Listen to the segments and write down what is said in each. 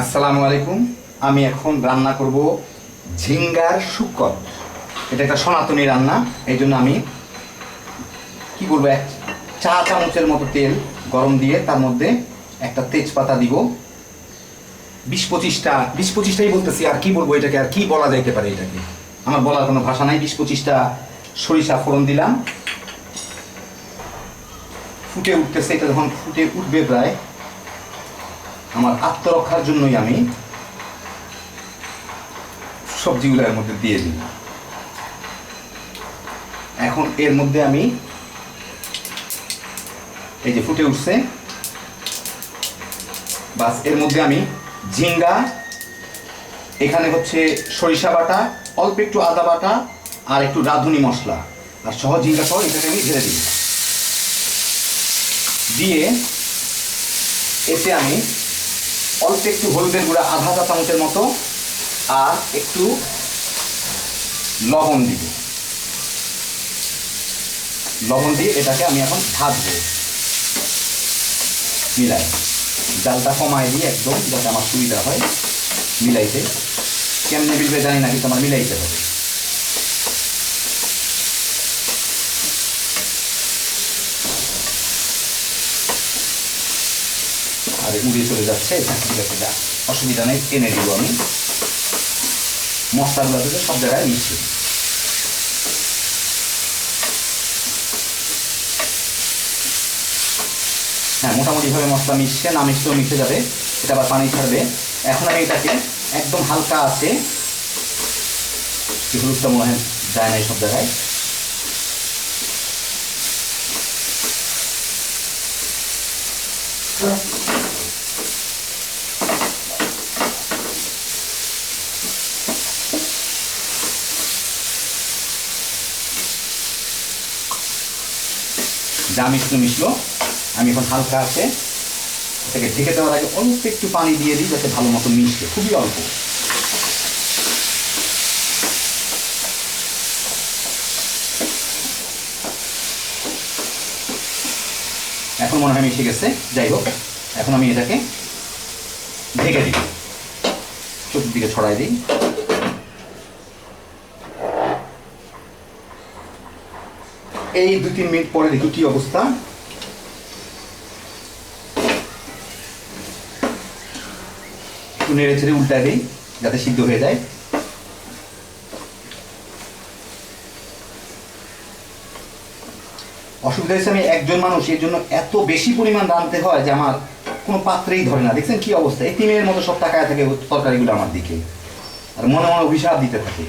আসসালামু আলাইকুম। আমি এখন রান্না করব ঝিঙ্গার শুকর এটা একটা সনাতনী রান্না এই জন্য আমি কি বলব, এক চা চামচের মতো তেল গরম দিয়ে তার মধ্যে একটা তেজপাতা দিব। বিশ পঁচিশটা, বিশ পঁচিশটাই বলতেছি, আর কি বলব এটাকে, আর কি বলা যাইতে পারে এটাকে? আমার বলার কোনো ভাষা নাই, বিশ পঁচিশটা সরিষা ফোড়ন দিলাম। ফুটে উঠতেছে, এটা যখন ফুটে উঠবে প্রায় আমার আত্মরক্ষার জন্যই আমি সবজিগুলো এর মধ্যে দিয়ে দিই এখন এর মধ্যে আমি এই যে ফুটে উঠছে, বাসের মধ্যে আমি ঝিঙ্গা, এখানে হচ্ছে সরিষা বাটা, অল্প একটু আদা বাটা আর একটু রাঁধুনি মশলা। আর সহ ঝিঙ্গা সহ এটাকে আমি ঢেলে দিই দিয়ে এতে আমি অল্প একটু হলুদের গুঁড়া, আধা চা চামচের মতো, আর একটু লবণ দিব। লবণ দিয়ে এটাকে আমি এখন ভাজবো। মিলাই। জালটা কমায় দিয়ে একদম যাতে আমার সুবিধা হয়, মিলাইতে। কেমনে মিলবে জানি না, কিন্তু আমার মিলাইতে হবে। আর উড়িয়ে চলে যাচ্ছে ঠিক আছে যা অসুবিধা নেই, টেনে দিব আমি। মশলাগুলো থেকে সব জায়গায় মিশছে হ্যাঁ মোটামুটিভাবে মশলা মিশছে, না মিশলেও মিশে যাবে, এটা আবার পানি ছাড়বে। এখন আমি এটাকে একদম হালকা আছে হলুদটা মনে হয় যায় না এই সব জায়গায়। যা মিশলো মিশলো। আমি এখন হালকা আছে। এটাকে ঢেকে দেওয়ার আগে অল্প একটু পানি দিয়ে দিই যাতে ভালো মতো মিশবে খুবই অল্প। এখন মনে হয় মিশে গেছে। যাই হোক, এখন আমি এটাকে ঢেকে দিই। চতুর্দিকে ছড়াই দিই। এই দু তিন মিনিট পরে দেখি কি অবস্থা। একটু নেড়ে ছেড়ে উল্টা দিই, যাতে সিদ্ধ হয়ে যায়। অসুবিধা হয়েছে আমি একজন মানুষ, এর জন্য এত বেশি পরিমাণ রাঁধতে হয় যে আমার কোনো পাত্রেই ধরে না। দেখছেন কি অবস্থা? এই তিনের মতো সব টাকায় থাকে তরকারিগুলো আমার দিকে। আর মনে মনে অভিশাপ দিতে থাকে।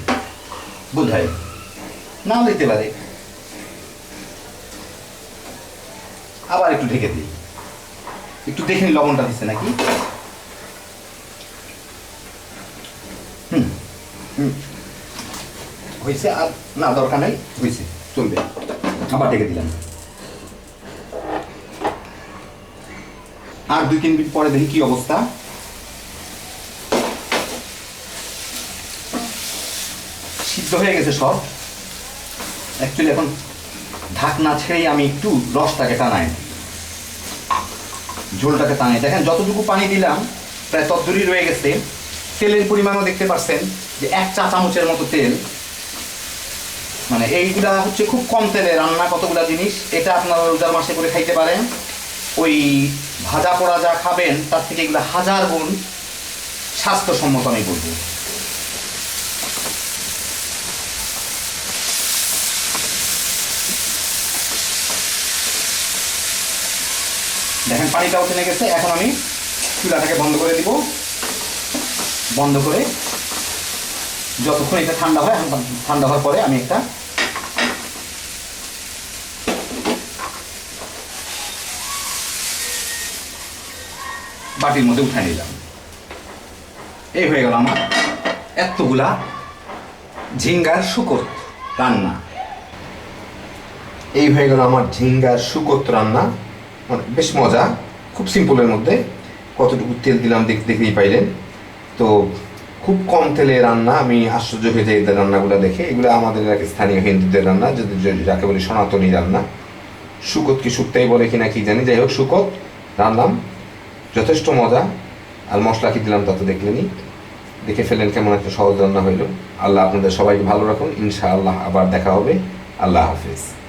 বোধহয় নাও দিতে পারে। আবার একটু ঢেকে দিই। একটু দেখে নিই লবণটা দিচ্ছে নাকি? হুম হয়েছে আর না, দরকার নেই, হয়েছে, চলবে। আবার ঢেকে দিলাম। আর দুই তিন মিনিট পরে দেখি কি অবস্থা। সিদ্ধ হয়ে গেছে সব। অ্যাকচুয়ালি এখন ঢাকনা ছেড়েই আমি একটু রসটাকে টানাই। ঝোলটাকে টানাই। দেখেন, যতটুকু পানি দিলাম, প্রায় তদ্দুরই রয়ে গেছে। তেলের পরিমাণও দেখতে পাচ্ছেন যে এক চা চামচের মতো তেল। মানে এইগুলা হচ্ছে খুব কম তেলে রান্না কতগুলা জিনিস, এটা আপনারা রোজার মাসে করে খাইতে পারেন। ওই ভাজা পোড়া যা খাবেন, তার থেকে এগুলো হাজার গুণ স্বাস্থ্যসম্মত আমি বলব। দেখেন পানিটাও টেনে গেছে। এখন আমি চুলাটাকে বন্ধ করে দিব। বন্ধ করে যতক্ষণ এটা ঠান্ডা হয় ঠান্ডা হওয়ার পরে আমি একটা বাটির মধ্যে উঠে নিলাম। এই হয়ে গেল আমার এতগুলা ঝিঙ্গার শুকত রান্না। এই হয়ে গেল আমার ঝিঙ্গার শুকত রান্না। মানে বেশ মজা, খুব সিম্পলের মধ্যে। কতটুকু তেল দিলাম দেখ দেখতেই পাইলেন। তো খুব কম তেলে রান্না, আমি আশ্চর্য হয়ে যাই এদের রান্নাগুলো দেখে। এগুলো আমাদের এলাকায় স্থানীয় হিন্দুদের রান্না, যদি যাকে বলি সনাতনী রান্না। শুকত কি শুক্তাই বলে কি না কি জানি। যাই হোক শুকত রান্নাম। যথেষ্ট মজা। আর মশলা কি দিলাম তত দেখলেনি দেখে ফেলেন কেমন একটা সহজ রান্না হইল। আল্লাহ আপনাদের সবাইকে ভালো রাখুন। ইনশাআল্লাহ আবার দেখা হবে। আল্লাহ হাফিজ।